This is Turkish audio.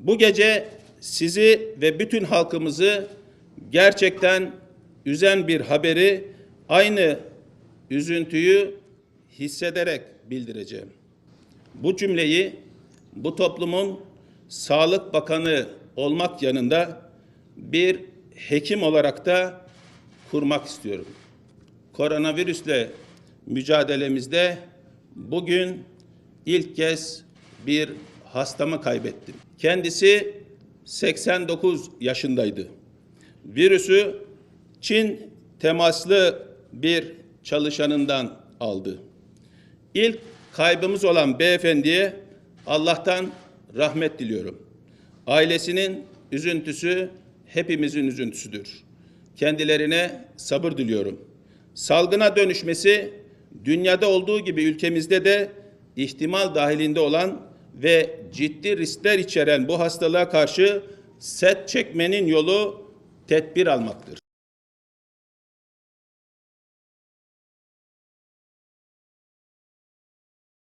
Bu gece sizi ve bütün halkımızı gerçekten üzen bir haberi aynı üzüntüyü hissederek bildireceğim. Bu cümleyi bu toplumun Sağlık Bakanı olmak yanında bir hekim olarak da kurmak istiyorum. Koronavirüsle mücadelemizde bugün ilk kez bir hastamı kaybettim. Kendisi 89 yaşındaydı. Virüsü Çin temaslı bir çalışanından aldı. İlk kaybımız olan beyefendiye Allah'tan rahmet diliyorum. Ailesinin üzüntüsü hepimizin üzüntüsüdür. Kendilerine sabır diliyorum. Salgına dönüşmesi dünyada olduğu gibi ülkemizde de ihtimal dahilinde olan ve ciddi riskler içeren bu hastalığa karşı set çekmenin yolu tedbir almaktır.